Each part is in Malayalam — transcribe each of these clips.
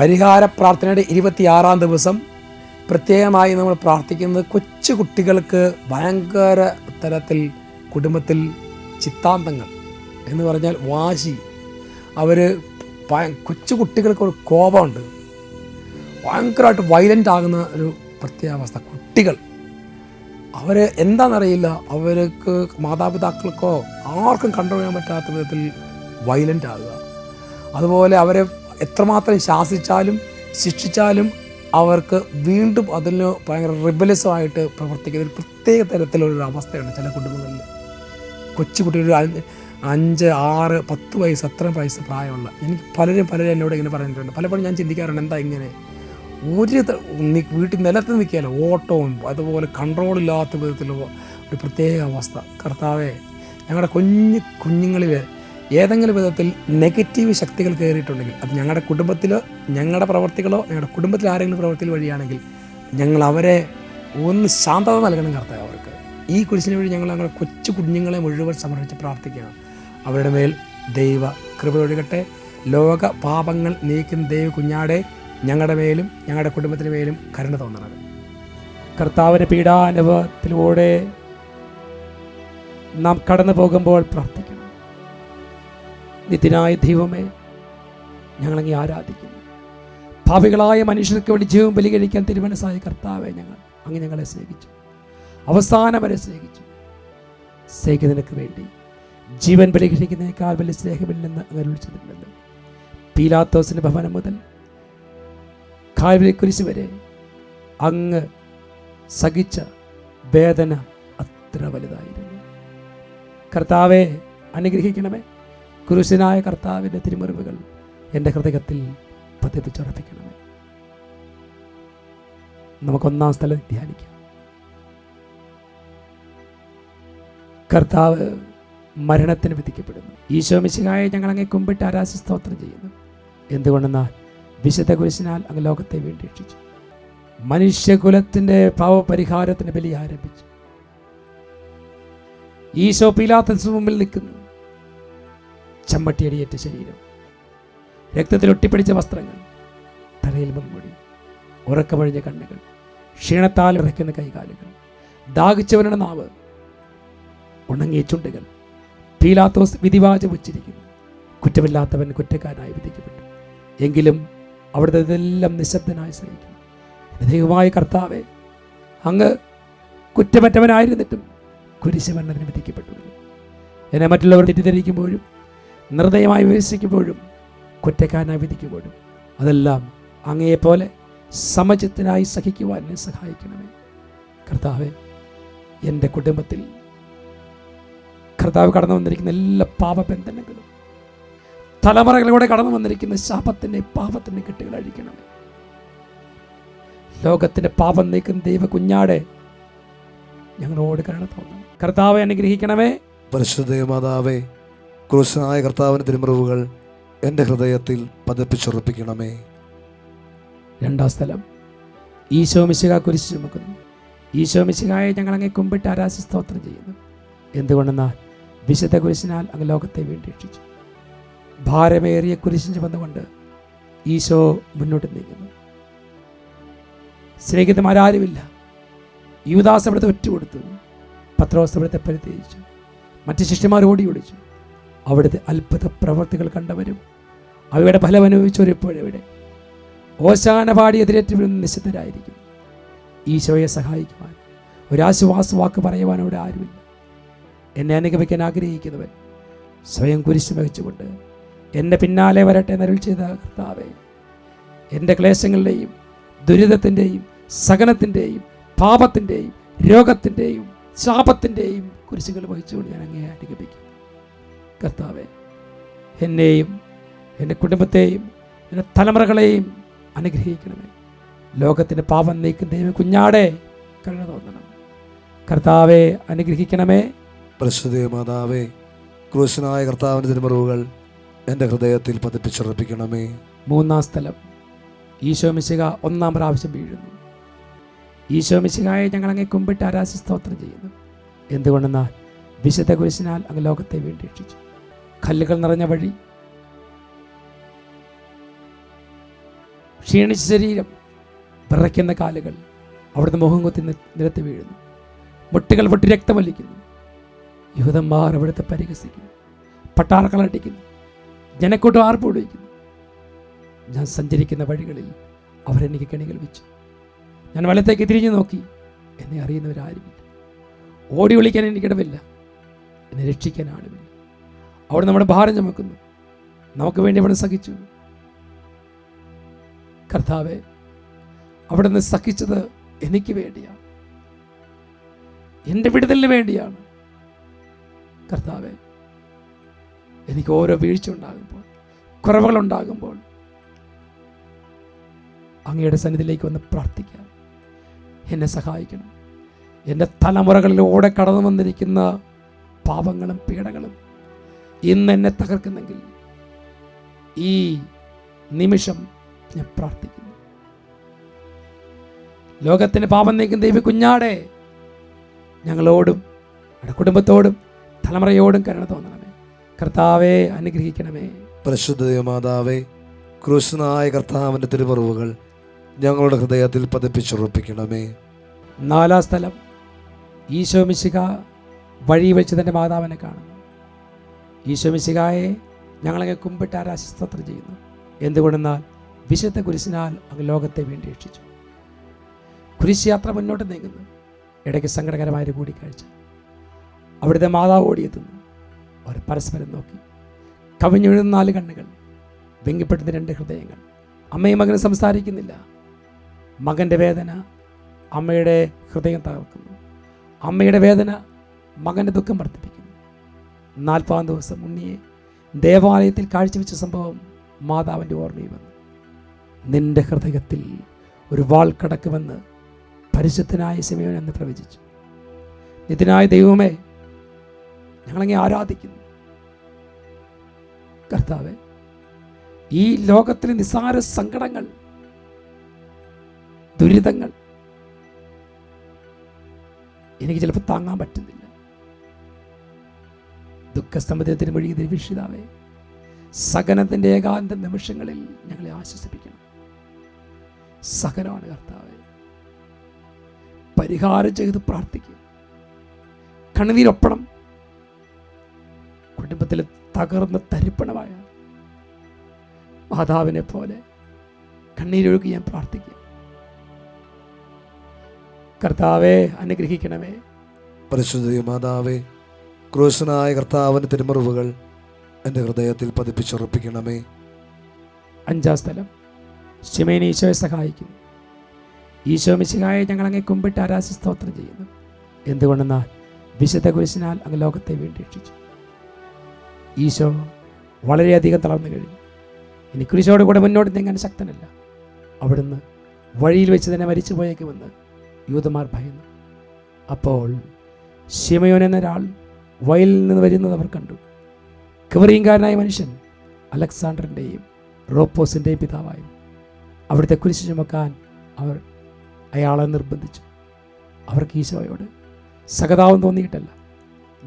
പരിഹാര പ്രാർത്ഥനയുടെ ഇരുപത്തിയാറാം ദിവസം പ്രത്യേകമായി നമ്മൾ പ്രാർത്ഥിക്കുന്നത് കൊച്ചു കുട്ടികൾക്ക് ഭയങ്കര തരത്തിൽ കുടുംബത്തിൽ ചിത്താന്തങ്ങൾ എന്ന് പറഞ്ഞാൽ വാശി. അവർ കൊച്ചു കുട്ടികൾക്ക് ഒരു കോപമുണ്ട്. ഭയങ്കരമായിട്ട് വയലന്റ് ആകുന്ന ഒരു പ്രത്യേകാവസ്ഥ കുട്ടികൾ അവർ എന്താണെന്നറിയില്ല. അവർക്ക് മാതാപിതാക്കൾക്കോ ആർക്കും കൺട്രോൾ ചെയ്യാൻ പറ്റാത്ത വിധത്തിൽ വയലന്റ് ആകുക. അതുപോലെ അവരെ എത്രമാത്രം ശാസിച്ചാലും ശിക്ഷിച്ചാലും അവർക്ക് വീണ്ടും അതിന് ഭയങ്കര റിബലസമായിട്ട് പ്രവർത്തിക്കുന്ന ഒരു പ്രത്യേക തരത്തിലുള്ളൊരു അവസ്ഥയുണ്ട് ചില കുടുംബങ്ങളിൽ. കൊച്ചുകുട്ടികൾ അഞ്ച് ആറ് പത്ത് വയസ്സ് അത്ര വയസ്സ് പ്രായമുള്ള. എനിക്ക് പലരും പലരും എന്നോട് ഇങ്ങനെ പറഞ്ഞിട്ടുണ്ട്. പലപ്പോഴും ഞാൻ ചിന്തിക്കാറുണ്ട് എന്താ ഇങ്ങനെ? ഒരു വീട്ടിൽ നിലത്ത് നിൽക്കുകയല്ല ഓട്ടവും അതുപോലെ കൺട്രോൾ ഇല്ലാത്ത വിധത്തിലുള്ള ഒരു പ്രത്യേക അവസ്ഥ. കർത്താവേ ഞങ്ങളുടെ കുഞ്ഞു കുഞ്ഞുങ്ങളിൽ ഏതെങ്കിലും വിധത്തിൽ നെഗറ്റീവ് ശക്തികൾ കയറിയിട്ടുണ്ടെങ്കിൽ അത് ഞങ്ങളുടെ കുടുംബത്തിലോ ഞങ്ങളുടെ പ്രവർത്തികളോ ഞങ്ങളുടെ കുടുംബത്തിൽ ആരെങ്കിലും പ്രവർത്തികൾ വഴിയാണെങ്കിൽ ഞങ്ങൾ അവരെ ഒന്ന് ശാന്തത നൽകണം കർത്താവ് അവർക്ക്. ഈ കുരിശിന് വഴി ഞങ്ങൾ ഞങ്ങളുടെ കൊച്ചു കുഞ്ഞുങ്ങളെ മുഴുവൻ സമർപ്പിച്ച് പ്രാർത്ഥിക്കുകയാണ്. അവരുടെ മേൽ ദൈവ കൃപ ഒഴുകട്ടെ. ലോക പാപങ്ങൾ നീക്കുന്ന ദൈവ കുഞ്ഞാടെ ഞങ്ങളുടെ മേലും ഞങ്ങളുടെ കുടുംബത്തിന് മേലും കരുണ തോന്നണം കർത്താവിന്റെ പീഡാനുഭവത്തിലൂടെ നാം കടന്നു പോകുമ്പോൾ പ്രാർത്ഥിക്കണം നിത്യനായ ദൈവമേ ഞങ്ങളങ്ങി ആരാധിക്കുന്നു. ഭാവികളായ മനുഷ്യർക്ക് വേണ്ടി ജീവൻ ബലികഴിക്കാൻ തിരുമനസ്സായ കർത്താവെ ഞങ്ങൾ അങ്ങ് ഞങ്ങളെ സ്നേഹിച്ചു. അവസാനം വരെ സ്നേഹിച്ചു. സ്നേഹിക്കുന്നതിനൊക്കെ വേണ്ടി ജീവൻ ബലികഴിക്കുന്നതിനേക്കാൾ വലിയ സ്നേഹമില്ലെന്ന് അങ്ങനെ വിളിച്ചിട്ടുണ്ടല്ലോ പീലാത്തോസിന്റെ ഭവനം മുതൽ കാൽവരി വരെ അങ്ങ് സഹിച്ച വേദന അത്ര വലുതായിരുന്നു. കർത്താവെ അനുഗ്രഹിക്കണമേ. കുരിശനായ കർത്താവിന്റെ തിരുമറിവുകൾ എന്റെ ഹൃദയത്തിൽ പതിപ്പിച്ചുറപ്പിക്കണമേ. നമുക്കൊന്നാം സ്ഥലം ധ്യാനിക്കാം. കർത്താവ് മരണത്തിന് വിധിക്കപ്പെടുന്നു. ഈശോ മിശിഹായെ ഞങ്ങൾ അങ്ങേ കുമ്പിട്ട് ആരാശ സ്തോത്രം ചെയ്യുന്നു. എന്തുകൊണ്ടെന്നാൽ വിശുദ്ധ കുരിശിനാൽ അങ്ങ് ലോകത്തെ വേണ്ടി രക്ഷിച്ചു മനുഷ്യകുലത്തിന്റെ പാവപരിഹാരത്തിന് ബലി ആരംഭിച്ചു. ഈശോ പീലാത്തസ് മുമ്പിൽ നിൽക്കുന്നു. ചമ്മട്ടിയടിയേറ്റ ശരീരം. രക്തത്തിൽ ഒട്ടിപ്പിടിച്ച വസ്ത്രങ്ങൾ തലയിൽ മുൻമുടി ഉറക്കമഴിഞ്ഞ കണ്ണുകൾ ക്ഷീണത്താൽ ഇറക്കുന്ന കൈകാലുകൾ ദാഹിച്ചവരുടെ നാവ് ഉണങ്ങിയ ചുണ്ടുകൾ പീലാത്തോസ് വിധിവാചം ഉച്ചരിക്കുന്നു കുറ്റമില്ലാത്തവൻ കുറ്റക്കാരനായി വിധിക്കപ്പെട്ടു. എങ്കിലും അവിടുത്തെ ഇതെല്ലാം നിശബ്ദനായി സഹിക്കുന്നു ദൈവമായ കർത്താവെ അങ്ങ് കുറ്റമറ്റവനായിരുന്നിട്ടും കുരിശുമരണത്തിന് വിധിക്കപ്പെട്ടു എന്നെ മറ്റുള്ളവർ തെറ്റിദ്ധരിക്കുമ്പോഴും നിർദ്ദയമായി വിമർശിക്കുമ്പോഴും കുറ്റക്കാരനായി വിധിക്കുമ്പോഴും അതെല്ലാം അങ്ങയെപ്പോലെ സമചിത്തനായി സഹിക്കുവാൻ എന്നെ സഹായിക്കണമേ. കർത്താവെ എന്റെ കുടുംബത്തിൽ കർത്താവ് കടന്നു വന്നിരിക്കുന്ന എല്ലാ പാപബന്ധനങ്ങളും തലമുറകളിലൂടെ കടന്നു വന്നിരിക്കുന്ന ശാപത്തിന്റെ പാപത്തിന്റെ കെട്ടുകൾ അഴിക്കണമേ. ലോകത്തിന്റെ പാപം നീക്കുന്ന ദൈവ കുഞ്ഞാടെ ഞങ്ങളോട് കരുണ തോന്നണം. കർത്താവെ അനുഗ്രഹിക്കണമേ. പരിശുദ്ധ മാതാവേ ക്രൂശനായ കർത്താവിന്റെ തിരുമുറിവുകൾ എന്റെ ഹൃദയത്തിൽ പതിപ്പിച്ചുറപ്പിക്കണമേ. രണ്ടാം സ്ഥലം. ഈശോ മിശിക കുരിശ് ചുമക്കുന്നു. ഈശോ മിശികായെ ഞങ്ങൾ അങ്ങേ കുമ്പിട്ട് ആരാശി സ്തോത്രം ചെയ്യുന്നു. എന്തുകൊണ്ടെന്നാൽ വിശുദ്ധ കുരിശിനാൽ അങ്ങ് ലോകത്തെ വീണ്ടും രക്ഷിച്ചു ഭാരമേറിയ കുരിശിന് ചുമന്നുകൊണ്ട് ഈശോ മുന്നോട്ട് നീങ്ങുന്നു. സ്നേഹിതന്മാരാരുമില്ല യുവദാസ് അവിടുത്തെ ഒറ്റ കൊടുത്തു. പത്രോസ് അവിടുത്തെ പരിത്യജിച്ചു മറ്റ് ശിഷ്യന്മാർ ഓടി ഓടിച്ചു. അവിടുത്തെ അത്ഭുത പ്രവർത്തികൾ കണ്ടവരും. അവയുടെ ഫലം അനുഭവിച്ചവരിപ്പോഴെവിടെ? ഓശാന പാടി എതിരേറ്റ് വീഴുന്ന നിശബ്ദരായിരിക്കും. ഈശോയെ സഹായിക്കുവാൻ ഒരാശ്വാസ വാക്ക് പറയുവാൻ അവിടെ ആരുമില്ല. എന്നെ അനുഗമിക്കാൻ ആഗ്രഹിക്കുന്നവൻ സ്വയം കുരിശ് വഹിച്ചുകൊണ്ട് എന്റെ പിന്നാലെ വരട്ടെ നരുൾ ചെയ്ത കർത്താവെ എന്റെ ക്ലേശങ്ങളുടെയും ദുരിതത്തിന്റെയും സഹനത്തിന്റെയും പാപത്തിന്റെയും രോഗത്തിന്റെയും ശാപത്തിന്റെയും കുരിശുകൾ വഹിച്ചുകൊണ്ട് ഞാൻ അങ്ങേ അനുഗമിക്കും. കർത്താവെ എന്നെയും എന്റെ കുടുംബത്തെയും എന്റെ തലമുറകളെയും അനുഗ്രഹിക്കണമേ. ലോകത്തിന്റെ പാപം നീക്കുന്ന ദൈവം കുഞ്ഞാടെ കരുണ തോന്നണം. കർത്താവെ അനുഗ്രഹിക്കണമേ. പരിശുദ്ധ മാതാവേ ക്രൂശനായ കർത്താവിന്റെ തിരുമറിവുകൾ എന്റെ ഹൃദയത്തിൽ പതിപ്പിച്ചുറപ്പിക്കണമേ. മൂന്നാം സ്ഥലം ഈശോ മിശിക ഒന്നാം പ്രാവശ്യം വീഴുന്നു. ഈശോ മിശികായെ ഞങ്ങൾ അങ്ങേ കുമ്പിട്ട് ആരാശ സ്തോത്രം ചെയ്യുന്നു. എന്തുകൊണ്ടെന്നാൽ വിശുദ്ധ കുരിശിനാൽ അങ്ങ് ലോകത്തെ വീണ്ടും രക്ഷിച്ചു കല്ലുകൾ നിറഞ്ഞ വഴി. ക്ഷീണിച്ച ശരീരം വിറയ്ക്കുന്ന കാലുകൾ അവിടുന്ന് മുഖം കുത്തി നിരത്തി വീഴുന്നു. മുട്ടുകൾ പൊട്ടി രക്തമല്ലിക്കുന്നു യൂതന്മാർ അവിടുത്തെ പരിഹസിക്കുന്നു. പട്ടാറക്കളടിക്കുന്നു ജനക്കൂട്ടം ആർപ്പുടിക്കുന്നു ഞാൻ സഞ്ചരിക്കുന്ന വഴികളിൽ അവരെനിക്ക് കെണികൾ വെച്ചു. ഞാൻ വലത്തേക്ക് തിരിഞ്ഞു നോക്കി. എന്നെ അറിയുന്നവരാരുമില്ല. ഓടി വിളിക്കാൻ എനിക്കിടവില്ല. എന്നെ രക്ഷിക്കാൻ ആളുമില്ല അവിടെ നമ്മുടെ ഭാരം ചുമക്കുന്നു. നമുക്ക് വേണ്ടി അവിടെ സഹിച്ചു. കർത്താവെ അവിടെ നിന്ന് സഹിച്ചത് എനിക്ക് വേണ്ടിയാണ്. എന്റെ വിടുതലിന് വേണ്ടിയാണ്. കർത്താവെ എനിക്ക് ഓരോ വീഴ്ച ഉണ്ടാകുമ്പോൾ കുറവുകൾ ഉണ്ടാകുമ്പോൾ അങ്ങയുടെ സന്നിധിയിലേക്ക് വന്ന് പ്രാർത്ഥിക്കാം. എന്നെ സഹായിക്കണം. എന്റെ തലമുറകളിലൂടെ കടന്നു വന്നിരിക്കുന്ന പാപങ്ങളും പീഡകളും ഇന്ന് എന്നെ തകർക്കുന്നെങ്കിൽ ഈ നിമിഷം ഞാൻ പ്രാർത്ഥിക്കുന്നു. ലോകത്തിന് പാപം നീക്കുന്ന ദൈവ കുഞ്ഞാടെ ഞങ്ങളോടും ഞങ്ങളുടെ കുടുംബത്തോടും തലമുറയോടും കരുണ തോന്നണമേ. കർത്താവെ അനുഗ്രഹിക്കണമേ. പരിശുദ്ധ മാതാവേ ക്രൂശനായ കർത്താവിന്റെ തിരുമറിവുകൾ ഞങ്ങളുടെ ഹൃദയത്തിൽ പതിപ്പിച്ചുറപ്പിക്കണമേ. നാലാം സ്ഥലം ഈശോ മിശിക വഴി വെച്ച് തന്റെ മാതാവിനെ കാണുന്നു. ഈശോ മിശികായെ ഞങ്ങളങ്ങ് കുമ്പിട്ട് ആരാശസ്തോത്രം ചെയ്യുന്നു. എന്തുകൊണ്ടെന്നാൽ വിശുദ്ധ കുരിശിനാൽ അങ്ങ് ലോകത്തെ വേണ്ടി രക്ഷിച്ചു. കുരിശ് യാത്ര മുന്നോട്ട് നീങ്ങുന്നു. ഇടയ്ക്ക് സങ്കടകരമായൊരു കൂടിക്കാഴ്ച. അവിടുത്തെ മാതാവ് ഓടിയെത്തുന്നു. അവർ പരസ്പരം നോക്കി. കവിഞ്ഞൊഴുന്ന നാല് കണ്ണുകൾ വെങ്കിപ്പെടുന്ന രണ്ട് ഹൃദയങ്ങൾ. അമ്മയും മകനും സംസാരിക്കുന്നില്ല. മകന്റെ വേദന അമ്മയുടെ ഹൃദയം തകർക്കുന്നു. അമ്മയുടെ വേദന മകന്റെ ദുഃഖം വർദ്ധിപ്പിക്കുന്നു. നാൽപ്പതാം ദിവസം ഉണ്ണിയെ ദേവാലയത്തിൽ കാഴ്ചവെച്ച സംഭവം മാതാവിന്റെ ഓർമ്മയിൽ വന്നു. നിന്റെ ഹൃദയത്തിൽ ഒരു വാൾ കടക്കുമെന്ന് പരിശുദ്ധനായ സമയം എന്ന് പ്രവചിച്ചു. ഇതിനായ ദൈവമേ ഞങ്ങളങ്ങെ ആരാധിക്കുന്നു. കർത്താവെ ഈ ലോകത്തിലെ നിസ്സാര സങ്കടങ്ങൾ ദുരിതങ്ങൾ എനിക്ക് ചിലപ്പോൾ താങ്ങാൻ പറ്റുന്നില്ല. ദുഃഖസമുദ്രത്തിന് വഴി ദൈവക്ഷിതാവേ സകനത്തിന്റെ ഏകാന്ത നിമിഷങ്ങളിൽ ഞങ്ങളെ ആശ്വസിപ്പിക്കണം. സകനമാണ് കർത്താവെ. പരിഹാരം ചെയ്ത് പ്രാർത്ഥിക്കുക കണ്ണുനീരൊപ്പണം. കുടുംബത്തിൽ തകർന്ന തരിപ്പണമായ മാതാവിനെ പോലെ കണ്ണീരൊഴുകി ഞാൻ പ്രാർത്ഥിക്കുക കർത്താവെ അനുഗ്രഹിക്കണമേ. പരിശുദ്ധ മാതാവേ ക്രൂശനായ കർത്താവിന്റെ തിരുമറിവുകൾ എന്റെ ഹൃദയത്തിൽ പതിപ്പിച്ചുറപ്പിക്കണമേ. അഞ്ചാം സ്ഥലം. ശിമേൻ ഈശോയെ സഹായിക്കുന്നു. ഈശോ മിശിഹായെ ഞങ്ങൾ അങ്ങേ കുമ്പിട്ട് ആരാശി സ്തോത്രം ചെയ്യുന്നു. എന്തുകൊണ്ടെന്നാൽ വിശുദ്ധ കുരിശിനാൽ അങ്ങ് ലോകത്തെ വേണ്ടി രക്ഷിച്ചു ഈശോ വളരെയധികം തളർന്നു കഴിഞ്ഞു. ഇനി കുരിശോട് കൂടെ മുന്നോട്ട് നീങ്ങാൻ ശക്തനല്ല. അവിടുന്ന് വഴിയിൽ വെച്ച് തന്നെ മരിച്ചു പോയേക്കുമെന്ന് യൂതന്മാർ ഭയന്നു. അപ്പോൾ ശിമയോൻ എന്നൊരാൾ വയലിൽ നിന്ന് വരുന്നത് അവർ കണ്ടു. കവറിയങ്കാരനായ മനുഷ്യൻ അലക്സാണ്ടറിന്റെയും റോപ്പോസിന്റെയും പിതാവായി അവിടുത്തെ കുരിശ് ചുമക്കാൻ അവർ അയാളെ നിർബന്ധിച്ചു. അവർക്ക് ഈശോയോട് സഹതാവം തോന്നിയിട്ടല്ല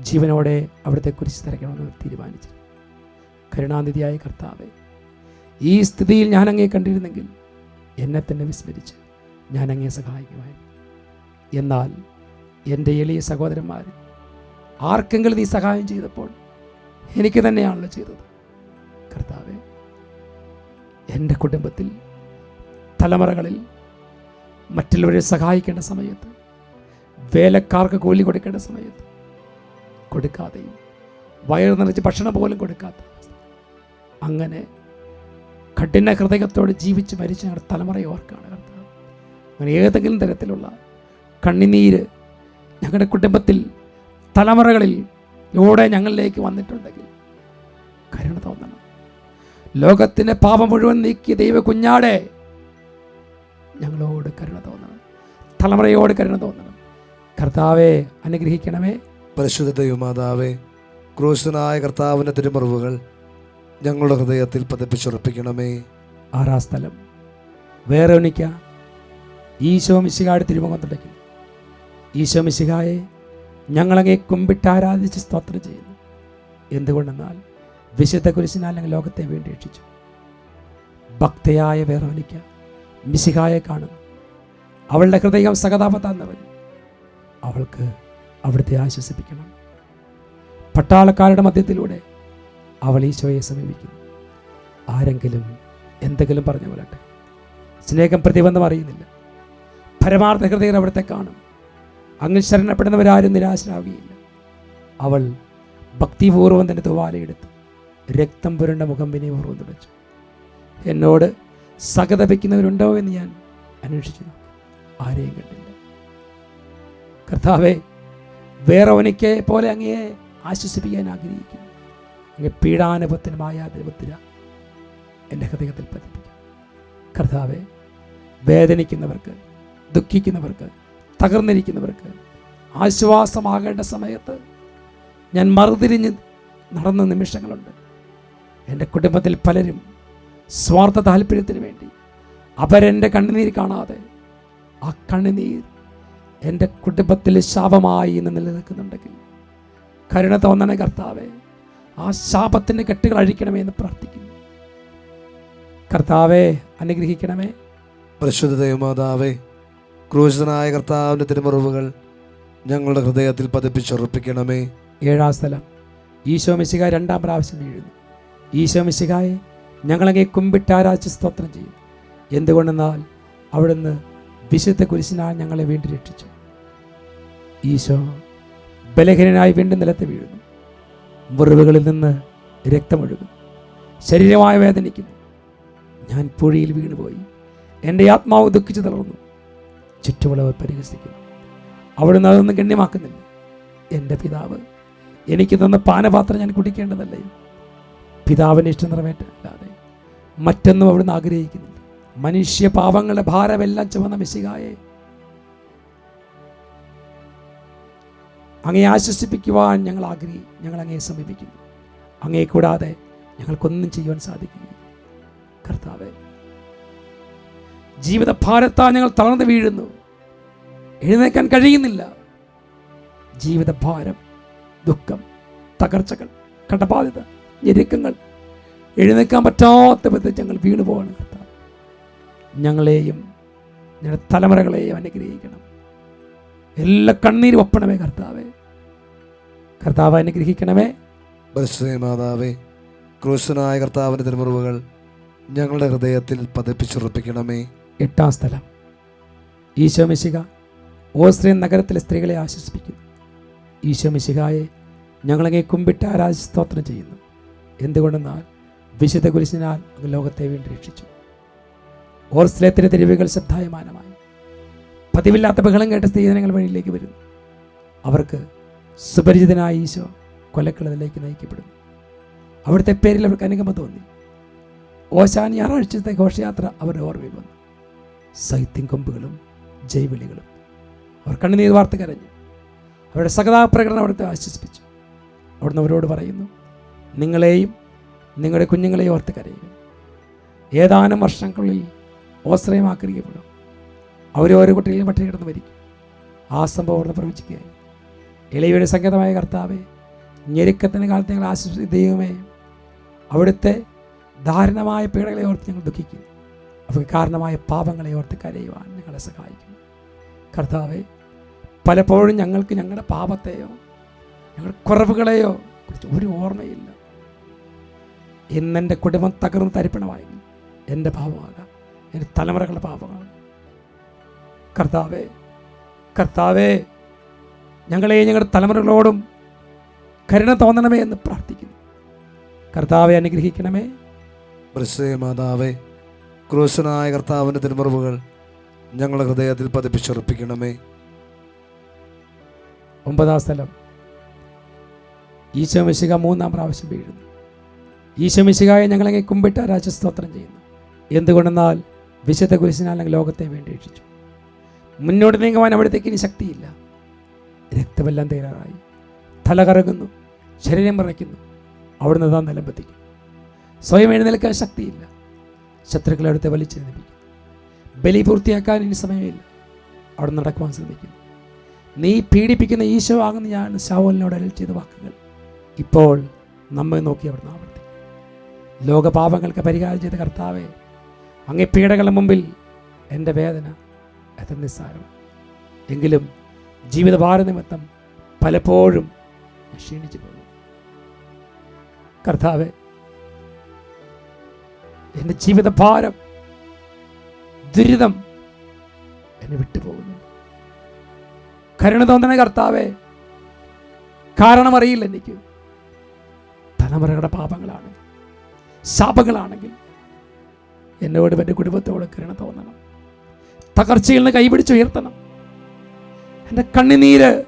ജീവനോടെ അവിടുത്തെ കുരിശ് തിരക്കണമെന്ന് തീരുമാനിച്ചു. കരുണാനിധിയായ കർത്താവെ ഈ സ്ഥിതിയിൽ ഞാൻ അങ്ങേ കണ്ടിരുന്നെങ്കിൽ എന്നെ തന്നെ വിസ്മരിച്ച് ഞാൻ അങ്ങേ സഹായിക്കുമായിരുന്നു. എന്നാൽ എന്റെ എളിയ സഹോദരന്മാർ ആർക്കെങ്കിലും നീ സഹായം ചെയ്തപ്പോൾ എനിക്ക് തന്നെയാണല്ലോ ചെയ്തത്. കർത്താവെ എന്റെ കുടുംബത്തിൽ തലമുറകളിൽ മറ്റുള്ളവരെ സഹായിക്കേണ്ട സമയത്ത് വേലക്കാർക്ക് കൂലി കൊടുക്കേണ്ട സമയത്ത് കൊടുക്കാതെയും വയറ് നിറച്ച് ഭക്ഷണം പോലും കൊടുക്കാത്ത അങ്ങനെ കഠിന ഹൃദയത്തോട് ജീവിച്ച് മരിച്ച തലമുറയെ ഓർക്കാണ് കർത്താവ്. അങ്ങനെ ഏതെങ്കിലും തരത്തിലുള്ള കണ്ണിനീര് ഞങ്ങളുടെ കുടുംബത്തിൽ തലമുറകളിൽ ലൂടെ ഞങ്ങളിലേക്ക് വന്നിട്ടുണ്ടെങ്കിൽ കരുണ തോന്നണം. ലോകത്തിന്റെ പാപം മുഴുവൻ നീക്കിയ ദൈവ കുഞ്ഞാടെ ഞങ്ങളോട് കരുണ തോന്നണം. തലമുറയോട് കരുണ തോന്നണം. കർത്താവെ അനുഗ്രഹിക്കണമേ. പരിശുദ്ധ ദൈവമാതാവേ ക്രൂശനായ കർത്താവിന്റെ തിരുമറിവുകൾ ഞങ്ങളുടെ ഹൃദയത്തിൽ പതിപ്പിച്ചുറപ്പിക്കണമേ. ആറാം സ്ഥലം. വേറെ ഒന്നിക്ക ഈശോ മിശിഹായുടെ തിരുമുഖം തുടയ്ക്കുന്നു ഈശോ മിശിഹായെ ഞങ്ങളങ്ങെ കുമ്പിട്ട് ആരാധിച്ച് സ്തോത്രം ചെയ്യുന്നു. എന്തുകൊണ്ടെന്നാൽ വിശുദ്ധ കുരിശിനാൽ ഞങ്ങൾ ലോകത്തെ വേണ്ടി രക്ഷിച്ചു. ഭക്തയായ വേറോനിക്ക മിശിഹായെ കാണുന്നു. അവളുടെ ഹൃദയം സഹതാപത്താൻ നിറഞ്ഞു. അവൾക്ക് അവിടുത്തെ ആശ്വസിപ്പിക്കണം. പട്ടാളക്കാരുടെ മധ്യത്തിലൂടെ അവൾ ഈശോയെ സമീപിക്കുന്നു. ആരെങ്കിലും എന്തെങ്കിലും പറഞ്ഞു കൊള്ളട്ടെ സ്നേഹം പ്രതിബന്ധം അറിയുന്നില്ല. പരമാർത്ഥ ഹൃദയം അവിടുത്തെ കാണും. അങ്ങ് ശരണപ്പെടുന്നവരാരും നിരാശരാകുകയില്ല അവൾ ഭക്തിപൂർവം തന്നെ തുവാലയെടുത്ത് രക്തം പുരണ്ട മുഖം വിനയപൂർവം തുടച്ചു. എന്നോട് സഹതപിക്കുന്നവരുണ്ടോ എന്ന് ഞാൻ അന്വേഷിച്ചു ആരെയും കണ്ടില്ല. കർത്താവെ വേറവനിക്ക് പോലെ അങ്ങയെ ആശ്വസിപ്പിക്കാൻ ആഗ്രഹിക്കുന്നു. അങ്ങ് പീഡാനുഭവത്തിനുമായ ദൈവത്തിന എന്റെ ഹൃദയത്തിൽ പതിപ്പിക്കും കർത്താവെ വേദനിക്കുന്നവർക്ക് ദുഃഖിക്കുന്നവർക്ക് തകർന്നിരിക്കുന്നവർക്ക്. ആശ്വാസമാകേണ്ട സമയത്ത് ഞാൻ മറുതിരിഞ്ഞ് നടന്ന നിമിഷങ്ങളുണ്ട്. എന്റെ കുടുംബത്തിൽ പലരും സ്വാർത്ഥ താല്പര്യത്തിന് വേണ്ടി അവരെന്റെ കണ്ണുനീർ കാണാതെ ആ കണ്ണുനീർ എന്റെ കുടുംബത്തിൽ ശാപമായി ഇന്ന് നിലനിൽക്കുന്നുണ്ടെങ്കിൽ കരുണ തോന്നണ കർത്താവെ ആ ശാപത്തിന്റെ കെട്ടുകൾ അഴിക്കണമേ എന്ന് പ്രാർത്ഥിക്കുന്നു. കർത്താവെ അനുഗ്രഹിക്കണമേ. പരിശുദ്ധ ദൈവമാതാവേ ക്രൂശനായ കർത്താവിന്റെ തിരുമുറിവുകൾ ഞങ്ങളുടെ ഹൃദയത്തിൽ പതിപ്പിച്ചുറപ്പിക്കണമേ. ഏഴാം സ്ഥലം. ഈശോ മിശിക രണ്ടാം പ്രാവശ്യം വീഴുന്നു. ഈശോ മിശികായെ ഞങ്ങളങ്ങെ കുമ്പിട്ടാരാച്ച് സ്തോത്രം ചെയ്യും. എന്തുകൊണ്ടെന്നാൽ അവിടുന്ന് വിശുദ്ധ കുരിശിനാൽ ഞങ്ങളെ വീണ്ടും രക്ഷിച്ചു. ഈശോ ബലഹീനനായി വീണ്ടും നിലത്ത് വീഴുന്നു. മുറിവുകളിൽ നിന്ന് രക്തമൊഴുകുന്നു. ശരീരമായ വേദനിക്കുന്നു. ഞാൻ പുഴയിൽ വീണുപോയി. എന്റെ ആത്മാവ് ദുഃഖിച്ചു തളർന്നു. ചുറ്റുമുള്ളവർ പരിഹസിക്കുന്നു. അവിടുന്ന് അതൊന്നും ഗണ്യമാക്കുന്നില്ല. എന്റെ പിതാവ് എനിക്ക് തന്ന പാനപാത്രം ഞാൻ കുടിക്കേണ്ടതല്ലേ? പിതാവിന്റെ ഇഷ്ടം നിറവേറ്റല്ലാതെ മറ്റൊന്നും അവിടുന്ന് ആഗ്രഹിക്കുന്നില്ല. മനുഷ്യ പാപങ്ങളുടെ ഭാരമെല്ലാം ചുമന്ന മെസ്സികായെ അങ്ങയെ ആശ്വസിപ്പിക്കുവാൻ ഞങ്ങൾ ആഗ്രഹി ഞങ്ങൾ അങ്ങയെ സമീപിക്കുന്നു. അങ്ങയെ കൂടാതെ ഞങ്ങൾക്കൊന്നും ചെയ്യുവാൻ സാധിക്കുകയില്ല. കർത്താവെ ജീവിത ഭാരത്താൽ ഞങ്ങൾ തളർന്നു വീഴുന്നു. എഴുന്നേക്കാൻ കഴിയുന്നില്ല. ജീവിതഭാരം ദുഃഖം തകർച്ചകൾ കടബാധ്യത ഞെരുക്കങ്ങൾ എഴുന്നേക്കാൻ പറ്റാത്ത വിധത്തിൽ ഞങ്ങൾ വീണു പോവാണ് കർത്താവ്. ഞങ്ങളെയും ഞങ്ങളുടെ തലമുറകളെയും അനുഗ്രഹിക്കണം. എല്ലാ കണ്ണീരും ഒപ്പണമേ കർത്താവേ. കർത്താവ് അനുഗ്രഹിക്കണമേ. മാതാവേ ക്രൂശനായ കർത്താവിന്റെ തിരുമുറിവുകൾ ഞങ്ങളുടെ ഹൃദയത്തിൽ പതിപ്പിച്ചുറപ്പിക്കണമേ. എട്ടാം സ്ഥലം. ഈശോ മിശിക ഓസ്ട്രിയൻ നഗരത്തിലെ സ്ത്രീകളെ ആശ്വസിപ്പിക്കുന്നു. ഈശോ മിശിഹായെ ഞങ്ങളങ്ങെ കുമ്പിട്ട് ആരാധി സ്തോത്രം ചെയ്യുന്നു. എന്തുകൊണ്ടെന്നാൽ വിശുദ്ധ കുരിശിനാൽ അങ്ങ് ലോകത്തെ വീണ്ടും രക്ഷിച്ചു. ഓർസ്ലേത്തിന്റെ തെരുവുകൾ ശബ്ദായമാനമായി. പതിവില്ലാത്ത ബഹളം കേട്ട സ്ത്രീജനങ്ങൾ വഴിയിലേക്ക് വരുന്നു. അവർക്ക് സുപരിചിതനായ ഈശോ കൊലക്കളത്തിലേക്ക് നയിക്കപ്പെടുന്നു. അവിടുത്തെ പേരിൽ അവർക്ക് അനുഗമ തോന്നി. ഓശാൻ ഞായറാഴ്ചത്തെ ഘോഷയാത്ര അവരുടെ ഓർമ്മയിൽ വന്നു. സൈത്യം കൊമ്പുകളും ജൈവിളികളും. അവർ കണ്ണുനീർ വാർത്ത കരഞ്ഞു. അവരുടെ സകതാപ്രകടനം അവിടുത്തെ ആശ്വസിപ്പിച്ചു. അവിടുന്ന് അവരോട് പറയുന്നു നിങ്ങളെയും നിങ്ങളുടെ കുഞ്ഞുങ്ങളെയും ഓർത്ത് കരയുക. ഏതാനും വർഷങ്ങളിൽ ഓശ്രയമാക്കരിക്കപ്പെടും അവർ അവരോരോ കുട്ടികളിലും പട്ടിണി കിടന്ന് മരിക്കും. ആ സംഭവം അവിടുന്ന് പ്രവചിക്കുകയായി. ഇളയുടെ സംഗീതമായ കർത്താവെ ഞെരുക്കത്തിന് കാലത്ത് ഞങ്ങൾ ആശ്വസി ദൈവമേ അവിടുത്തെ ദാരുണമായ പീഡകളെ ഓർത്ത് ഞങ്ങൾ ദുഃഖിക്കുന്നു. അവർക്ക് കാരണമായ പാപങ്ങളെ ഓർത്ത് കരയുവാൻ ഞങ്ങളെ സഹായിക്കുന്നു. കർത്താവെ പലപ്പോഴും ഞങ്ങൾക്ക് ഞങ്ങളുടെ പാപത്തെയോ ഞങ്ങളുടെ കുറവുകളെയോ കുറിച്ച് ഒരു ഓർമ്മയില്ല. ഇന്നെന്റെ കുടുംബം തകർന്ന് തരിപ്പണമായി എന്റെ പാപമാകാം എന്റെ തലമുറകളുടെ പാപമാകാം. കർത്താവേ കർത്താവേ ഞങ്ങളെ ഞങ്ങളുടെ തലമുറകളോടും കരുണ തോന്നണമേ എന്ന് പ്രാർത്ഥിക്കുന്നു. കർത്താവെ അനുഗ്രഹിക്കണമേ. മാതാവേ ക്രൂശനായ കർത്താവിന്റെ തിരുമറിവുകൾ ഞങ്ങളുടെ ഹൃദയത്തിൽ പതിപ്പിച്ചുറപ്പിക്കണമേ. ഒമ്പതാം സ്ഥലം. ഈശോമിശിക മൂന്നാം പ്രാവശ്യം വീഴുന്നു. ഈശോ ഞങ്ങളെ കുമ്പിട്ട് രാജസ്തോത്രം ചെയ്യുന്നു. എന്തുകൊണ്ടെന്നാൽ വിശുദ്ധ കുരിശിനാൽ ഞങ്ങൾ ലോകത്തെ വേണ്ടി രക്ഷിച്ചു. മുന്നോട്ട് നീങ്ങുവാൻ അവിടത്തേക്ക് ഇനി ശക്തിയില്ല. രക്തമെല്ലാം തയ്യാറായി തല കറങ്ങുന്നു. ശരീരം വിറയ്ക്കുന്നു. അവിടുന്ന് താൻ നിലമ്പത്തിക്കും സ്വയം എഴുന്നേൽക്കാൻ ശക്തിയില്ല. ശത്രുക്കളെ അടുത്ത് വലിച്ചെഴുന്നേൽപ്പിക്കും ബലി പൂർത്തിയാക്കാൻ ഇനി സമയമില്ല. അവിടെ നടക്കുവാൻ ശ്രമിക്കുന്നു. നീ പീഡിപ്പിക്കുന്ന ഈശോ ആകുന്ന ഞാൻ ശാവലിനോട് അരൽ ചെയ്ത വാക്കുകൾ. ഇപ്പോൾ നമ്മെ നോക്കി അവിടുന്ന് ആവർത്തി ലോകപാപങ്ങൾക്ക് പരിഹാരം ചെയ്ത കർത്താവെ അങ്ങേ പീഡകളുടെ മുമ്പിൽ എന്റെ വേദന എത്ര നിസ്സാരമാണ്. എങ്കിലും ജീവിതഭാര നിമിത്തം പലപ്പോഴും ക്ഷീണിച്ചു പോകും കർത്താവെ എന്റെ ജീവിതഭാരം ദുരിതം എന്നെ വിട്ടുപോകുന്നു. കരുണ തോന്നണേ കർത്താവേ. കാരണം അറിയില്ല എനിക്ക്. തലമുറകളുടെ പാപങ്ങളാണെങ്കിൽ ശാപങ്ങളാണെങ്കിൽ എന്നോടും എന്റെ കുടുംബത്തോട് കരുണ തോന്നണം. തകർച്ചയിൽ നിന്ന് കൈപിടിച്ചുയർത്തണം. എന്റെ കണ്ണിനീര്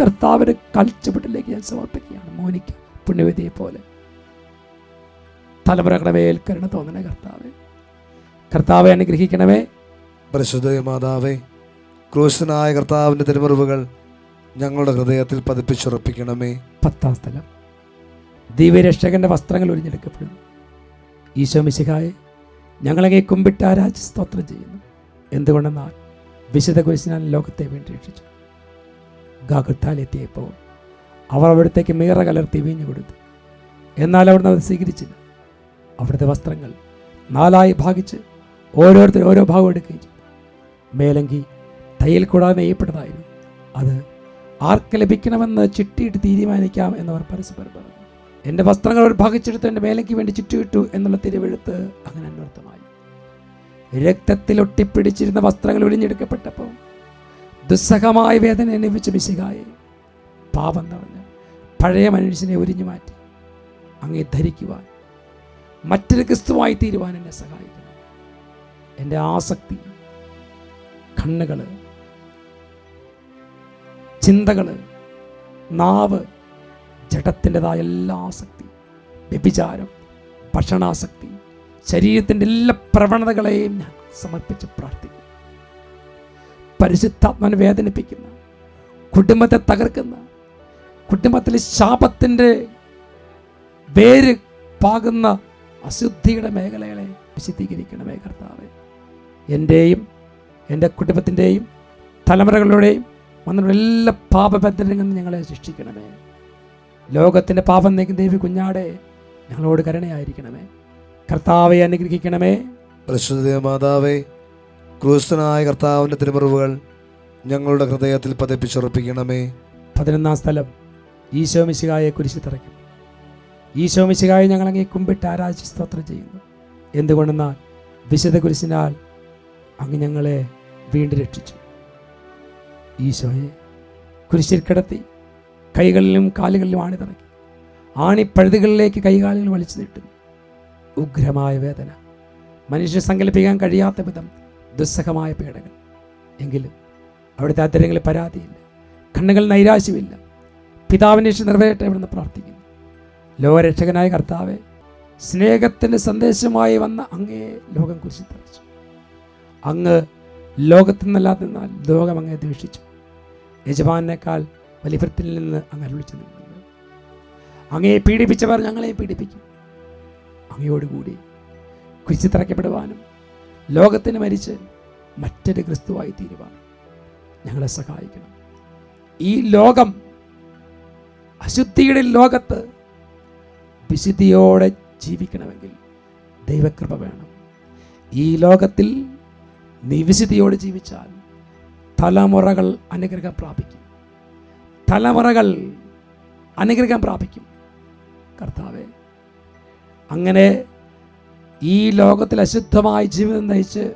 കർത്താവിന് കൽച്ചുപിട്ടിലേക്ക് ഞാൻ സമർപ്പിക്കുകയാണ്. മോനിക്ക് പുണ്യവതിയെ പോലെ. തലമുറകളുടെ മേൽ കരുണ തോന്നണേ കർത്താവെ. കർത്താവെ അനുഗ്രഹിക്കണമേ. പരിശുദ്ധ മാതാവേ ക്രൂശനായ കർത്താവിന്റെ തിരുമുറിവുകൾ ഞങ്ങളുടെ ഹൃദയത്തിൽ പതിപ്പിച്ചുറപ്പിക്കണമേ. പത്താം സ്ഥലം. ദൈവരക്ഷകന്റെ വസ്ത്രങ്ങൾ ഒരിഞ്ഞെടുക്കപ്പെടുന്നു ഈശോ മിശിഹായെ ഞങ്ങളങ്ങേ കുമ്പിട്ട് ആരാജ് സ്തോത്രം ചെയ്യുന്നു. എന്തുകൊണ്ടെന്നാൽ വിശുദ്ധ കുരിശിനാൽ ലോകത്തെ വേണ്ടി രക്ഷിച്ചു. ഗാഗത്താലെത്തിയപ്പോൾ അവർ അവിടത്തേക്ക് മീറ കലർത്തി വീഞ്ഞു കൊടുത്തു. എന്നാൽ അവിടുന്ന് അത് സ്വീകരിച്ചില്ല. അവിടുത്തെ വസ്ത്രങ്ങൾ നാലായി ഭാഗിച്ച് ഓരോരുത്തർ ഓരോ ഭാഗം എടുക്കുകയും ചെയ്തു. മേലങ്കി തയ്യൽ കൂടാതെ നെയ്യപ്പെട്ടതായിരുന്നു. അത് ആർക്ക് ലഭിക്കണമെന്ന് ചിട്ടിയിട്ട് തീരുമാനിക്കാം എന്നവർ പരസ്പരം പറഞ്ഞു. എന്റെ വസ്ത്രങ്ങൾ ഒരു ഭാഗിച്ചെടുത്ത് എന്റെ വേലയ്ക്ക് വേണ്ടി ചുറ്റുവിട്ടു എന്നുള്ള തിരുവെഴുത്ത് അങ്ങനെ അന്വർത്ഥമായി. രക്തത്തിൽ ഒട്ടിപ്പിടിച്ചിരുന്ന വസ്ത്രങ്ങൾ ഒഴിഞ്ഞെടുക്കപ്പെട്ടപ്പോൾ ദുസ്സഹമായ വേദന അനുഭവിച്ച മിശികായെ പാപം നിറഞ്ഞ് പഴയ മനുഷ്യനെ ഒരിഞ്ഞു മാറ്റി അങ്ങേ ധരിക്കുവാൻ മറ്റൊരു ക്രിസ്തുവായി തീരുവാൻ എന്നെ സഹായിക്കണം എന്റെ ആസക്തി കണ്ണുകൾ ചിന്തകൾ നാവ് ജഡത്തിന്റെതായ എല്ലാ ആസക്തി വ്യഭിചാരം ഭക്ഷണാസക്തി ശരീരത്തിന്റെ എല്ലാ പ്രവണതകളെയും ഞാൻ സമർപ്പിച്ച് പ്രാർത്ഥിക്കുന്നു. പരിശുദ്ധാത്മാനെ വേദനിപ്പിക്കുന്ന കുടുംബത്തെ തകർക്കുന്ന കുടുംബത്തിലെ ശാപത്തിന്റെ വേര് പാകുന്ന അശുദ്ധിയുടെ മേഖലകളെ വിശദീകരിക്കണമേ കർത്താവ്. എന്റെയും എന്റെ കുടുംബത്തിന്റെയും തലമുറകളുടെയും വന്നുള്ള എല്ലാ പാപബന്ധനങ്ങളിൽ നിന്ന് ഞങ്ങളെ ശിക്ഷിക്കണമേ ലോകത്തിന്റെ പാപം നീക്കുന്ന ദേവി കുഞ്ഞാടെ ഞങ്ങളോട് കരുണയായിരിക്കണമേ. കർത്താവെ അനുഗ്രഹിക്കണമേ. പരിശുദ്ധ മാതാവേ ക്രൂസ്തനായ കർത്താവിന്റെ തിരുമുറിവുകൾ ഞങ്ങളുടെ ഹൃദയത്തിൽ പതിപ്പിച്ചുറപ്പിക്കണമേ. പതിനൊന്നാം സ്ഥലം ഈശോ മിശികായെ കുരിശി തറയ്ക്കും. ഈശോ മിശികായെ ഞങ്ങളങ്ങേ കുമ്പിട്ട് ആരാധിച്ച് സ്തോത്രം ചെയ്യുന്നു. എന്തുകൊണ്ടെന്നാൽ വിശുദ്ധ കുരിശിനാൽ അങ്ങ് ഞങ്ങളെ വീണ്ടും രക്ഷിച്ചു. ഈശോയെ കുരിശിൽ കിടത്തി കൈകളിലും കാലുകളിലും ആണി തറക്കി ആണിപ്പഴുതുകളിലേക്ക് കൈകാലുകൾ വലിച്ചു നീട്ടുന്നു. ഉഗ്രമായ വേദന. മനുഷ്യ സങ്കല്പിക്കാൻ കഴിയാത്ത വിധം ദുസ്സഹമായ പീഡകൾ എങ്കിലും അവിടുത്തെ അദ്ദേഹങ്ങളിൽ പരാതിയില്ല. കണ്ണുകൾ നൈരാശ്യമില്ല. പിതാവിനെ നിറവേറ്റ ഇവിടുന്ന് പ്രാർത്ഥിക്കുന്നു. ലോകരക്ഷകനായ കർത്താവെ സ്നേഹത്തിന്റെ സന്ദേശമായി വന്ന അങ്ങേ ലോകം കുറിച്ച് തെളിച്ചു അങ്ങ് ലോകത്തിൽ നിന്നല്ലാതെ നിന്നാൽ ലോകം അങ്ങേ ദ്വേഷിച്ചു യജമാനേക്കാൾ വലിപ്പത്തിൽ നിന്ന് അങ്ങ് അരുളിച്ചു നിൽക്കുന്നത് അങ്ങയെ പീഡിപ്പിച്ചവർ ഞങ്ങളെ പീഡിപ്പിക്കും. അങ്ങയോടുകൂടി കുരിശി തറയ്ക്കപ്പെടുവാനും ലോകത്തിന് മരിച്ച് മറ്റൊരു ക്രിസ്തുവായി തീരുവാൻ ഞങ്ങളെ സഹായിക്കണം. ഈ ലോകം അശുദ്ധിയുടെ ലോകത്ത് വിശുദ്ധിയോടെ ജീവിക്കണമെങ്കിൽ ദൈവകൃപ വേണം. ഈ ലോകത്തിൽ നീ വിശുദ്ധിയോട് ജീവിച്ചാൽ തലമുറകൾ അനുഗ്രഹം പ്രാപിക്കും. തലമുറകൾ അനുഗ്രഹം പ്രാപിക്കും. കർത്താവെ അങ്ങനെ ഈ ലോകത്തിൽ അശുദ്ധമായി ജീവിതം നയിച്ച്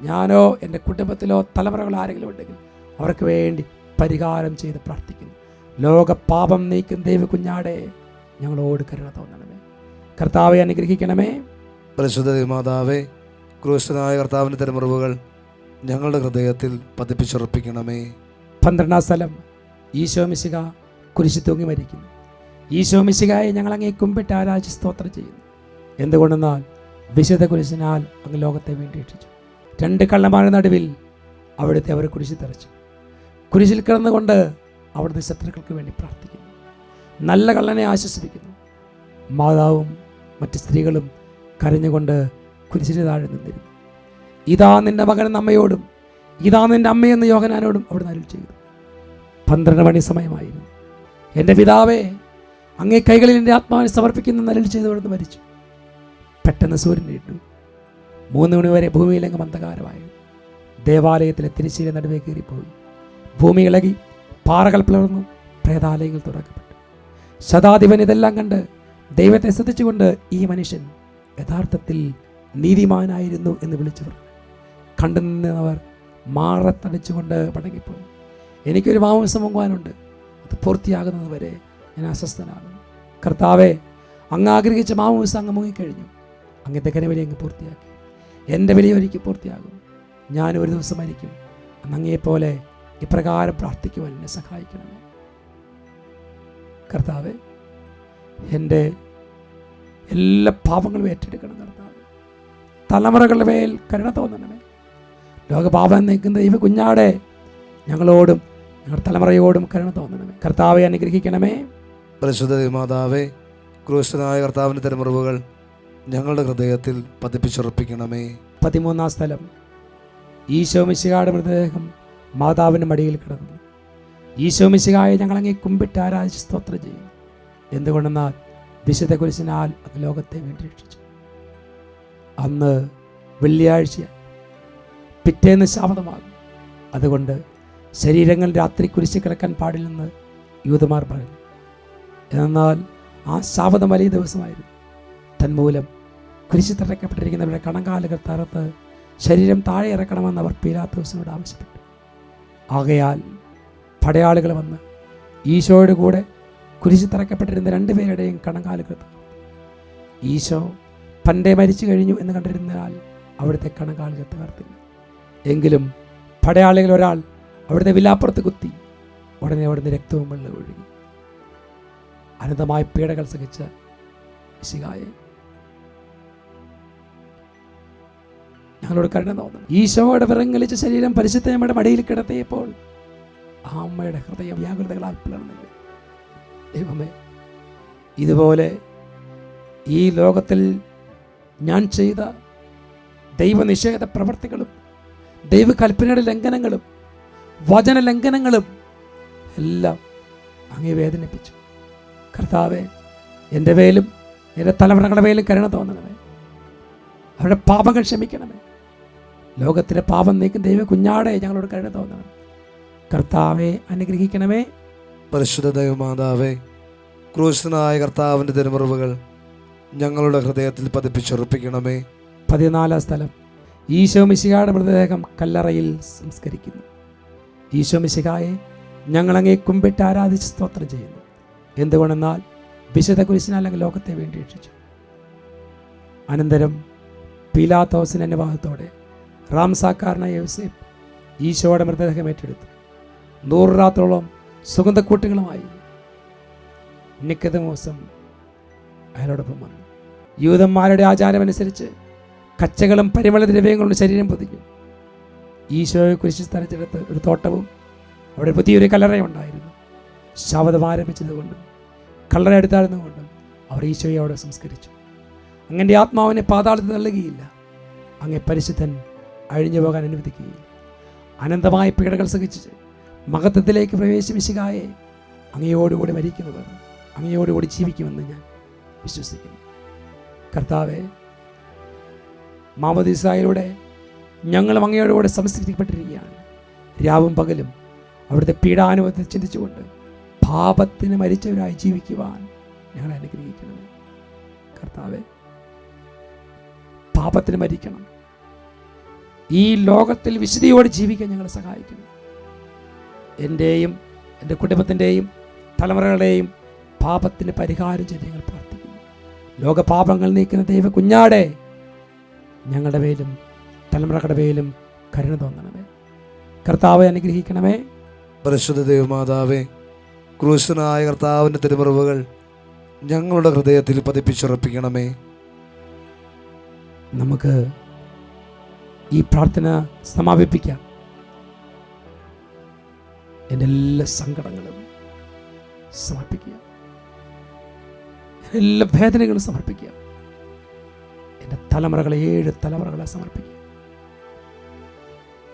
ഞാനോ എന്റെ കുടുംബത്തിലോ തലമുറകൾ ആരെങ്കിലും ഉണ്ടെങ്കിൽ അവർക്ക് വേണ്ടി പരിഹാരം ചെയ്ത് പ്രാർത്ഥിക്കുന്നു. ലോക പാപം നീക്കും ദൈവ കുഞ്ഞാടെ ഞങ്ങളോട് കരുണ തോന്നണമേ. കർത്താവെ അനുഗ്രഹിക്കണമേ. പരിശുദ്ധ മാതാവേ ക്രൂശനായ കർത്താവിന്റെ തിരുമുറിവുകൾ ഞങ്ങളുടെ ഹൃദയത്തിൽ പതിപ്പിച്ചുറപ്പിക്കണമേ. പന്ത്രണ്ടാം സ്ഥലം. ഈശോ മിശിക കുരിശി തൂങ്ങി മരിക്കുന്നു. ഈശോ മിശികായെ ഞങ്ങൾ അങ്ങേ കുമ്പിട്ട് ആരാജ് സ്തോത്രം ചെയ്യുന്നു. എന്തുകൊണ്ടെന്നാൽ വിശുദ്ധ കുരിശിനാൽ അങ്ങ് ലോകത്തെ വേണ്ടി രക്ഷിച്ചു. രണ്ട് കള്ളന്മാരുടെ നടുവിൽ അവിടുത്തെ അവർ കുരിശി തെറച്ചു. കുരിശിൽ കിടന്നുകൊണ്ട് അവിടുത്തെ ശത്രുക്കൾക്ക് വേണ്ടി പ്രാർത്ഥിക്കുന്നു. നല്ല കള്ളനെ ആശ്വസിപ്പിക്കുന്നു. മാതാവും മറ്റ് സ്ത്രീകളും കരഞ്ഞുകൊണ്ട് കുരിശിന് താഴെ നിന്നിരുന്നു. ഇതാ നിന്റെ മകൻ അമ്മയോടും ഇതാ നിന്റെ അമ്മയെന്ന് യോഹനാനോടും അവിടെ അരുൾ ചെയ്തു. പന്ത്രണ്ട് മണി സമയമായിരുന്നു. എന്റെ പിതാവേ അങ്ങേ കൈകളിൽ എന്റെ ആത്മാവിനെ സമർപ്പിക്കുന്ന അരുൾ ചെയ്ത് അവിടുന്ന് മരിച്ചു. പെട്ടെന്ന് സൂര്യൻ ഇട്ടു മൂന്ന് മണി വരെ ഭൂമിയിലെങ്ങും അന്ധകാരമായിരുന്നു. ദേവാലയത്തിലെ തിരിശ്ശീല നടുവേ കയറിപ്പോയി ഭൂമി ഇളകി പാറകൾ പിളർന്നു പ്രേതാലയങ്ങൾ തുറക്കപ്പെട്ടു. ശതാധിപൻ ഇതെല്ലാം കണ്ട് ദൈവത്തെ ശ്രദ്ധിച്ചുകൊണ്ട് ഈ മനുഷ്യൻ യഥാർത്ഥത്തിൽ നീതിമാനായിരുന്നു എന്ന് വിളിച്ചു പറഞ്ഞു കണ്ടു നിന്നവർ മാറത്തടിച്ചുകൊണ്ട് മടങ്ങിപ്പോയി എനിക്കൊരു മാംസം പൊങ്ങുവാനുണ്ട് അത് പൂർത്തിയാകുന്നത് വരെ ഞാൻ അസ്വസ്ഥനാണ്. കർത്താവെ അങ്ങ് ആഗ്രഹിച്ച മാംസം അങ്ങ് മുങ്ങിക്കഴിഞ്ഞു. അങ്ങനത്തെ വലിയ അങ്ങ് പൂർത്തിയാക്കി. എന്റെ വലിയ ഒരിക്കൽ പൂർത്തിയാകും. ഞാൻ ഒരു ദിവസം മരിക്കും. അങ്ങയെപ്പോലെ ഇപ്രകാരം പ്രാർത്ഥിക്കുവാൻ എന്നെ സഹായിക്കണമേ. കർത്താവെ എന്റെ എല്ലാ പാപങ്ങളും ഏറ്റെടുക്കണം കർത്താവ്. തലമുറകളുടെ മേൽ കരുണ തോന്നണമേ. ലോകപാപം നീക്കുന്ന ദൈവ കുഞ്ഞാടെ ഞങ്ങളോടും ഞങ്ങളുടെ തലമുറയോടും കരുണ തോന്നണമേ. കർത്താവെ അനുഗ്രഹിക്കണമേ. പരിശുദ്ധ മാതാവേ ക്രൂശനായ കർത്താവിന്റെ തിരുമുറിവുകൾ ഞങ്ങളുടെ ഹൃദയത്തിൽ പതിപ്പിച്ചുറപ്പിക്കണമേ. പതിമൂന്നാം സ്ഥലം. ഈശോ മിശികായുടെ മൃതദേഹം മാതാവിന്റെ മടിയിൽ കിടന്നു ഈശോ മിശിഹായെ ഞങ്ങളങ്ങി കുമ്പിട്ട് ആരാധിച്ച് സ്തോത്രം ചെയ്യുന്നു. എന്തുകൊണ്ടെന്നാൽ വിശുദ്ധ കുരിശിനാൽ അത് ലോകത്തെ വേണ്ടി രക്ഷിച്ചു. അന്ന് വെള്ളിയാഴ്ച പിറ്റേന്ന് ശാപതമാകും. അതുകൊണ്ട് ശരീരങ്ങൾ രാത്രി കുരിശി കിടക്കാൻ പാടില്ലെന്ന് യൂതമാർ പറഞ്ഞു. എന്നാൽ ആ ശാപതം വലിയ ദിവസമായിരുന്നു. തന്മൂലം കുരിശി തറയ്ക്കപ്പെട്ടിരിക്കുന്നവരുടെ കണങ്കാലുകൾ തറത്ത് ശരീരം താഴെ ഇറക്കണമെന്ന് അവർ പീലാത്തോസിനോട് ആവശ്യപ്പെട്ടു. ആകയാൽ പടയാളികൾ വന്ന് ഈശോയുടെ കൂടെ കുരിശി തറയ്ക്കപ്പെട്ടിരുന്ന രണ്ടുപേരുടെയും കണങ്കാലുകൾ തകർത്തു ഈശോ പണ്ടേ മരിച്ചു കഴിഞ്ഞു എന്ന് കണ്ടിരുന്നാൽ അവിടുത്തെ കണക്കാളുകൾ തകർത്തില്ല എങ്കിലും പടയാളികൾ ഒരാൾ അവിടുത്തെ വിലാപ്പുറത്ത് കുത്തി ഉടനെ അവിടുന്ന് രക്തവും വെള്ളം ഒഴുകി. അനന്തമായ പീഡകൾ സഹിച്ച ശികായെ ഞങ്ങളോട് കരുണ തോന്നുന്നു ഈശോയുടെ വിറങ്ങലിച്ച ശരീരം പരിശുദ്ധമ്മയുടെ മടിയിൽ കിടത്തിയപ്പോൾ ആ അമ്മയുടെ ഹൃദയം വ്യാകുലതകളാൽ പിളർന്നില്ല. ദൈവമേ ഇതുപോലെ ഈ ലോകത്തിൽ ഞാൻ ചെയ്ത ദൈവനിഷേധ പ്രവർത്തികളും ദൈവകൽപ്പനയുടെ ലംഘനങ്ങളും വചന ലംഘനങ്ങളും എല്ലാം അങ്ങേ വേദനിപ്പിച്ചു. കർത്താവെ എന്റെ വേലും എന്റെ തലമുറകളുടെ വേലും കരുണ തോന്നണമേ. അവരുടെ പാപങ്ങൾ ക്ഷമിക്കണമേ. ലോകത്തിലെ പാപം നീക്കും ദൈവ കുഞ്ഞാടെ ഞങ്ങളോട് കരുണ തോന്നണം. കർത്താവെ അനുഗ്രഹിക്കണമേ. പരിശുദ്ധ ദൈവമാതാവേ ക്രൂശനായ കർത്താവിന്റെ തിരുമുറിവുകൾ ഞങ്ങളുടെ ഹൃദയത്തിൽ പതിപ്പിച്ചുറപ്പിക്കണമേ. പതിനാലാം സ്ഥലം. ഈശോ മിശിഹായുടെ മൃതദേഹം കല്ലറയിൽ സംസ്കരിക്കുന്നു. ഈശോ മിശിഹായെ ഞങ്ങളങ്ങേ കുമ്പിട്ട് ആരാധിച്ച് സ്തോത്രം ചെയ്യുന്നു. എന്തുകൊണ്ടെന്നാൽ വിശുദ്ധ കുരിശിനാൽ അങ്ങ് ലോകത്തെ വേണ്ടി രക്ഷിച്ചു. അനന്തരം പീലാത്തോസിന് അനുവാദത്തോടെ റാംസാക്കാരനായ യോസേഫ് ഈശോയുടെ മൃതദേഹം ഏറ്റെടുത്തു. നൂറ് രാത്രോളം സുഗന്ധക്കൂട്ടുകളുമായി നിക്കതമോസം അയാളോടൊപ്പം വന്നു. യൂതന്മാരുടെ ആചാരമനുസരിച്ച് കച്ചകളും പരിമള ദ്രവ്യങ്ങളും ശരീരം പൊതിഞ്ഞു. ഈശോയെ കുരിശ് സ്ഥലത്തെടുത്ത് ഒരു തോട്ടവും അവിടെ പുതിയൊരു കല്ലറയും ഉണ്ടായിരുന്നു. ശാവതം ആരംഭിച്ചതുകൊണ്ടും കല്ലറ എടുത്തായിരുന്നുകൊണ്ടും അവർ ഈശോയെ അവിടെ സംസ്കരിച്ചു. അങ്ങന്റെ ആത്മാവിനെ പാതാളത്തിൽ തള്ളുകയില്ല. അങ്ങേ പരിശുദ്ധൻ അഴിഞ്ഞു പോകാൻ അനുവദിക്കുകയില്ല. അനന്തമായ പീഡകൾ സഹിച്ച് മഹത്വത്തിലേക്ക് പ്രവേശിപ്പിച്ചുകായേ അങ്ങയോടുകൂടി മരിക്കുന്നവർ അങ്ങയോടുകൂടി ജീവിക്കുമെന്ന് ഞാൻ വിശ്വസിക്കുന്നു. കർത്താവെ മാമദിസായിലൂടെ ഞങ്ങൾ അങ്ങയോടുകൂടെ സംസ്കരിക്കപ്പെട്ടിരിക്കുകയാണ്. രാവും പകലും അവിടുത്തെ പീഡാനുഭവത്തെ ചിന്തിച്ചുകൊണ്ട് പാപത്തിന് മരിച്ചവരായി ജീവിക്കുവാൻ ഞങ്ങൾ അനുഗ്രഹിക്കണമേ കർത്താവെ പാപത്തിന് മരിക്കണം. ഈ ലോകത്തിൽ വിശുദ്ധിയോടെ ജീവിക്കാൻ ഞങ്ങളെ സഹായിക്കണം. എന്റെയും എന്റെ കുടുംബത്തിന്റെയും തലമുറകളുടെയും പാപത്തിന് പരിഹാരം ചെയ്ത് ഞങ്ങൾ ലോകപാപങ്ങൾ നീക്കുന്ന ദൈവ കുഞ്ഞാടെ ഞങ്ങളുടെ പേരും തലമുറകളുടെ പേരിലും കരുണ തോന്നണമേ. കർത്താവെ അനുഗ്രഹിക്കണമേ. പരിശുദ്ധ ദൈവമാതാവേ ക്രൂശനായ കർത്താവിന്റെ തിരുമറിവുകൾ ഞങ്ങളുടെ ഹൃദയത്തിൽ പതിപ്പിച്ചുറപ്പിക്കണമേ. നമുക്ക് ഈ പ്രാർത്ഥന സമാപിപ്പിക്കാം. എന്റെ എല്ലാ സങ്കടങ്ങളും സമർപ്പിക്കുക എല്ലാ വേദനകളും സമർപ്പിക്കുക. എന്റെ തലമുറകളെ ഏഴ് തലമുറകളെ സമർപ്പിക്കുക.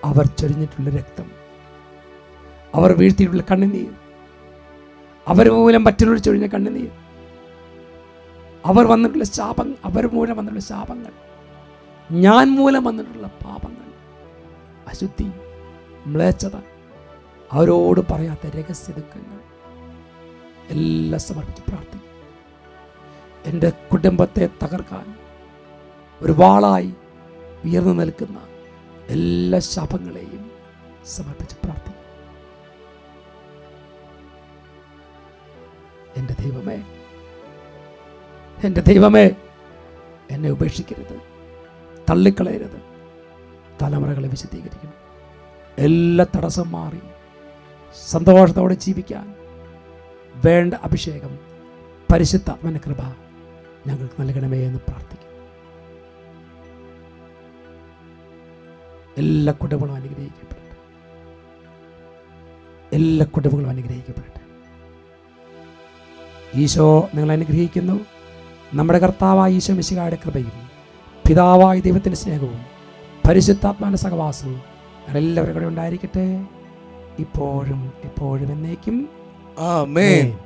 അവർ ചൊരിഞ്ഞിട്ടുള്ള രക്തം അവർ വീഴ്ത്തിയിട്ടുള്ള കണ്ണുനീർ അവർ മൂലം മറ്റുള്ളവർ ചൊരിഞ്ഞ കണ്ണുനീർ അവർ വന്നിട്ടുള്ള ശാപം അവർ മൂലം വന്നിട്ടുള്ള ശാപങ്ങൾ ഞാൻ മൂലം വന്നിട്ടുള്ള പാപങ്ങൾ അശുദ്ധി മ്ലേച്ഛത അവരോട് പറയാത്ത രഹസ്യ ദുഃഖങ്ങൾ എല്ലാം സമർപ്പിച്ച് പ്രാർത്ഥിക്കും എന്റെ കുടുംബത്തെ തകർക്കാൻ ഒരു വാളായി ഉയർന്നു നിൽക്കുന്ന എല്ലാ ശാപങ്ങളെയും സമർപ്പിച്ച് പ്രാർത്ഥിക്കും എന്റെ ദൈവമേ എന്റെ ദൈവമേ എന്നെ ഉപേക്ഷിക്കരുത് തള്ളിക്കളയരുത് തലമുറകളെ വിശദീകരിക്കണം. എല്ലാ തടസ്സം മാറി സന്തോഷത്തോടെ ജീവിക്കാൻ വേണ്ട അഭിഷേകം പരിശുദ്ധാത്മന കൃപ ഞങ്ങൾക്ക് നൽകണമേ എന്ന് പ്രാർത്ഥിക്കും എല്ലാ കുടുംബങ്ങളും അനുഗ്രഹിക്കപ്പെടട്ടെ. എല്ലാ കുടുംബങ്ങളും അനുഗ്രഹിക്കപ്പെടട്ടെ. ഈശോ നിങ്ങൾ അനുഗ്രഹിക്കുന്നു. നമ്മുടെ കർത്താവായ ഈശോ മിശികായുടെ കൃപയും പിതാവായ ദൈവത്തിന്റെ സ്നേഹവും പരിശുദ്ധാത്മാവിന്റെ സഹവാസവും എല്ലാവരും കൂടെ ഉണ്ടായിരിക്കട്ടെ. ഇപ്പോഴും ഇപ്പോഴും എന്നേക്കും. ആ ആമേൻ.